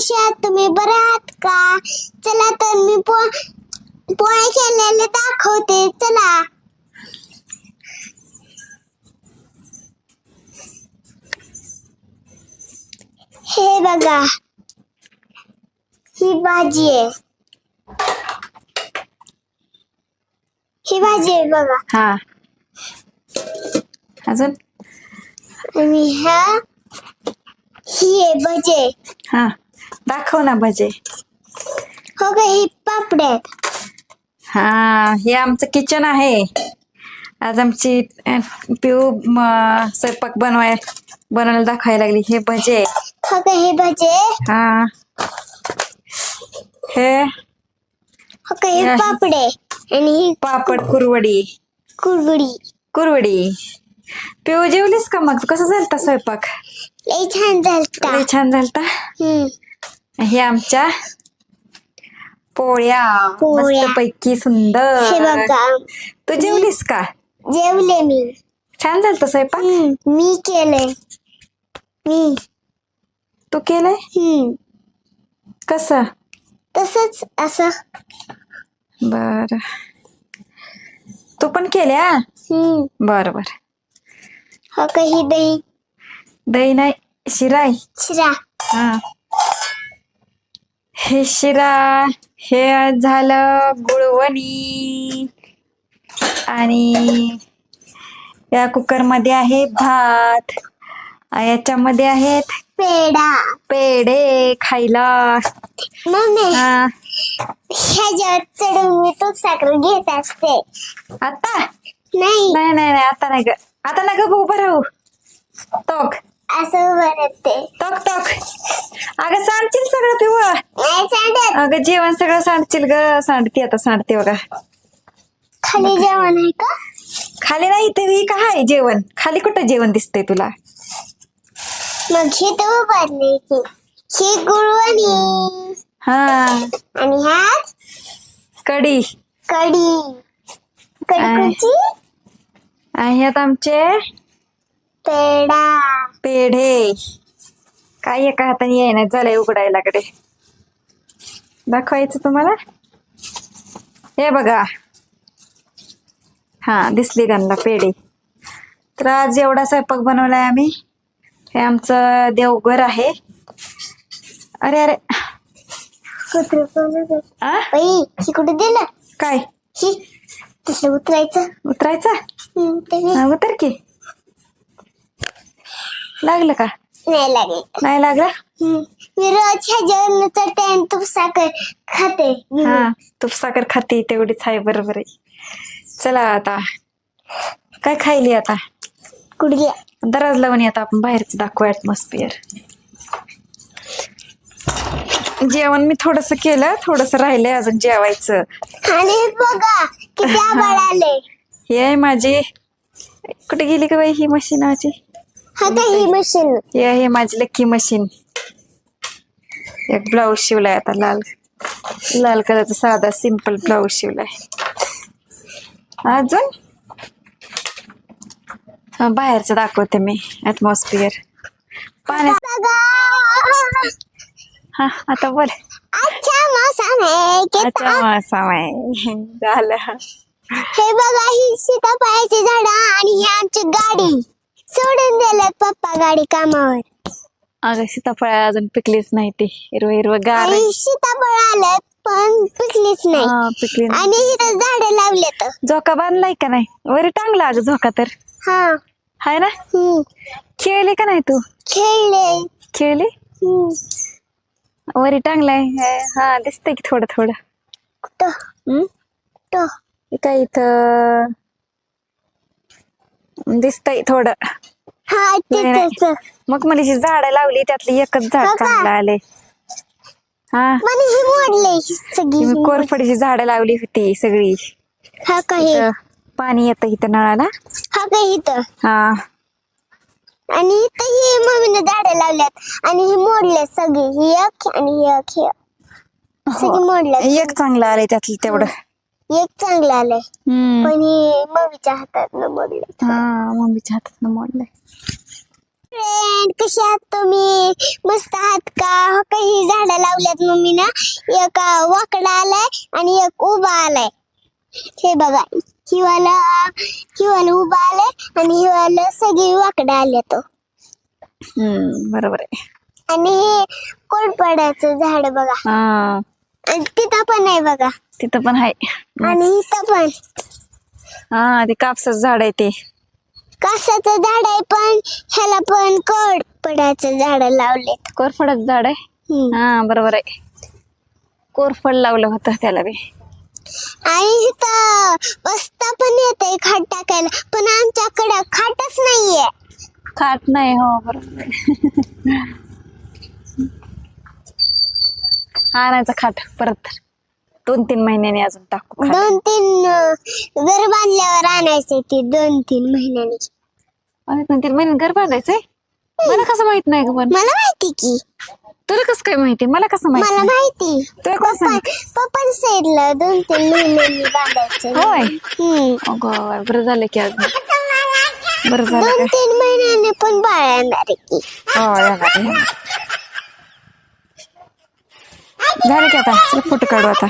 कसे आहात तुम्ही बरे आहात का? चला तर मी पो पोळ्या केलेले दाखवते. चला. हे बघा. ही भाजी आहे. ही भाजी आहे बघा. हा. अजून? आणि ह्या ही आहे भजे. हा. दाखव ना भजे. हो का ही पापड आहेत. हा हे आमचं किचन आहे. आज आमची अं, पिऊ म, स्वयंपाक बनवाय बनवायला दाखवायला लागली. हे भजे हो का हे भजे हा. हे हो हे. पापड आणि ही पापड कुरवडी. कुरगुडी कुरवडी. पिऊ जेवलीस का मग? कसं झालता स्वयंपाक? लई छान झालता. लय छान झालता? हम्म. हे आमच्या पोळ्या. पोळ्या. पैकी हे सुंदर बघा. तू जेवलीस का? जेवले मी. छान झालत स्वयंपाक? हम्म मी केलंय. मी. तू केलंय? हम्म. कसं? तसंच असं. बर. तू पण केल्या हम्म. बर बर. हो का ही दही? दही नाही शिराय. शिरा. हा. हे शिरा हे झालं गुळवणी. आणि या कुकरमध्ये आहे भात. याच्यामध्ये आहेत पेडा पेढे खायला. हा. ह्याच्यावर चढून मी तूप साखर घेत असते. आता? नाही. नाही नाही नाही आता नाही ग. आता नाही ग उभं राहू तोक. असं बनते तोक तोक. अगं सांडशील सगळं पिवळ. नाही सांडत. अगं जेवण सगळं सांडशील ग. सांडते आता सांडते बघा. खाली जेवण आहे का? खाली नाही तरी का आहे जेवण? खाली कुठं जेवण दिसतंय तुला? मग हे तर उभारले की. ही गुळवणी. हा. आणि ह्यात? कढी. कढी. कढी कुठची आणि ह्यात आमचे पेडा पेढे. काय एका हाताने येणार झालंय उघडायला कडे दाखवायचं तुम्हाला? हे बघा. हा दिसली त्यांना पेढे. तर आज एवढा स्वयंपाक बनवलाय आम्ही. हे आमचं देवघर आहे. अरे अरे. आ? कुठे दिलं काय? ही तसं उतरायचं. उतरायचा? हम्म, ते मी- हा, उतर की. लागलं का? नाही लागेल. नाही लागलं? हम्म. मी रोज ह्याच्यावर चटई आणि तूप साखर खाते हा तूप साखर खाते तेवढीच आहे बरोबर आहे. चला आता. काय खायली आता? गुडघ्या दराज लावून आता आपण बाहेरच दाखवू ऍटमॉस्फिअर जेवण मी थोडस केलं थोडस राहिलंय अजून जेवायचं. आणि हे बघा किती आबाळ आले हे आहे माझी. कुठे गेली का बाई ही मशीनाची हा का ही मशीन हे आहे माझी लक्की मशीन एक ब्लाऊज शिवलाय आता लाल. लाल कलरचा साधा सिंपल ब्लाऊज शिवलाय. अजून? बाहेरचं दाखवते मी ऍटमॉस्फिअर हा आता बोल. अच्छा मौसम है अच्छा कितना मौसम आहे. झालं. हे बघा ही सीताफळाची झाड आणि ही आमची गाडी. सोडून दिलं पप्पा गाडी कामावर. अगं सीताफळ अजून पिकलीच नाही ती. हिरवं हिरवं गार आहे. आणि सीताफळ आलं पण पिकलीच नाही. हा, पिकली नाही. आणि इथं झाड लावले तर झोका बांधलाय का नाही? वरी टांगला अगं झोका तर. हा. हाय ना? हम्म. खेळली का नाही तू? खेळले. खेळली? हम्म. वरी टांगलाय. हा दिसतंय की थोडं थोडं. कुठं? हम्म? कुठं? काय इथं. दिसतंय थोडं. हा नाही, नाही. तिथंच मग मला ही झाडं लावली त्यातली एकच झाड हो? चांगलं आले हा. ही मोडले ही सगळी. मी कोरफडीची झाडं लावली होती सगळी. हा का हे? इथं पाणी येतं इथं नळाला. हा का इथं? हा. आणि इथं ही मम्मीने झाडं लावल्यात. आणि ही मोडले सगळी. ही एक आणि ही एक ही एक. सगळी मोडल्यात. एक चांगलं आलंय त्यातलं तेवढं. एक चांगलं आलंय. हम्म. पण ही मम्मीच्या हातात न मोडले हा मम्मीच्या हातात मोडलंय. फ्रेंड कसे आहात तुम्ही? मस्त आहात का? हो काही झाडं लावल्यात मम्मी ना एक वाकडा आलाय आणि एक उभा आलाय. हे बघा हिवाला हिवाला उभा आलाय आणि हिवाला सगळी वाकडा आले तो हम्म बरोबर आहे. आणि हे कोरपड्याचं झाड बघा. हा. आणि तिथं पण आहे बघा. तिथं पण आहे आणि इथं पण. हा ते कापसाचं झाड आहे ते. कासाचं झाड आहे पण ह्याला पण कोरपड्याचं झाड लावलेत. कोरफडाचं झाड आहे. हा बरोबर आहे. कोरफड लावलं होतं त्याला बी. आणि इथं बस्ता पण येते खाट टाकायला पण आमच्याकडं खाटच नाहीये. खात नाही हो बरोबर आहे. हा आणायचा खाट परत. दोन तीन महिन्याने अजून टाकू. दोन तीन अं, घर बांधल्यावर आणायचे ते दोन तीन महिन्यांनी. अरे दोन तीन महिने घर बांधायचंय? मला कसं माहीत नाही ग पण. मला माहिती की. तुला कसं काय माहिती? मला कसं मला माहिती माहिती. तुला कसं पप्पा पप्पा साईडला दोन तीन महिन्यांनी बांधायचं होय? हम्म. अगं बरं झालं की आज बरं झालं दोन तीन महिन्यांनी पण बाळ येणार आहे की. हो. झालं की आता चला फोटो काढू आता.